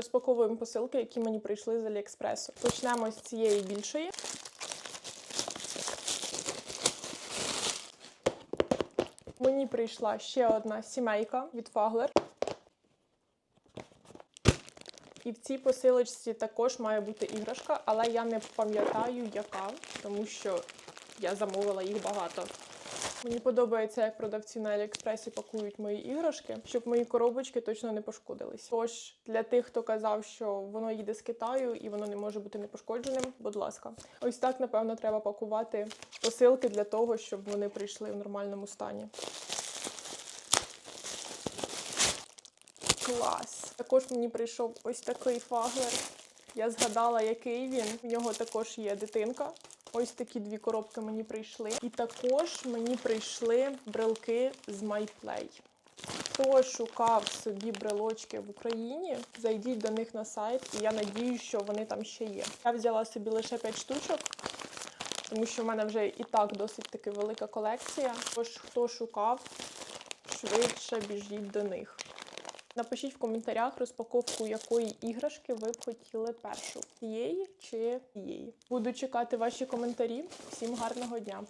Розпаковуємо посилки, які мені прийшли з Аліекспресу. Почнемо з цієї більшої. Мені прийшла ще одна сімейка від Фаглер. І в цій посилочці також має бути іграшка, але я не пам'ятаю, яка, тому що я замовила їх багато. Мені подобається, як продавці на Аліекспресі пакують мої іграшки, щоб мої коробочки точно не пошкодились. Тож для тих, хто казав, що воно їде з Китаю і воно не може бути непошкодженим, будь ласка, ось так напевно треба пакувати посилки для того, щоб вони прийшли в нормальному стані. Клас! Також мені прийшов ось такий фаглер. Я згадала, який він. В нього також є дитинка. Ось такі дві коробки мені прийшли. І також мені прийшли брелки з MyPlay. Хто шукав собі брелочки в Україні, зайдіть до них на сайт, і я надію, що вони там ще є. Я взяла собі лише 5 штучок, тому що в мене вже і так досить таки велика колекція. Тож, хто шукав, швидше біжіть до них. Напишіть в коментарях розпаковку якої іграшки ви б хотіли першу. Цієї чи цієї. Буду чекати ваші коментарі. Всім гарного дня!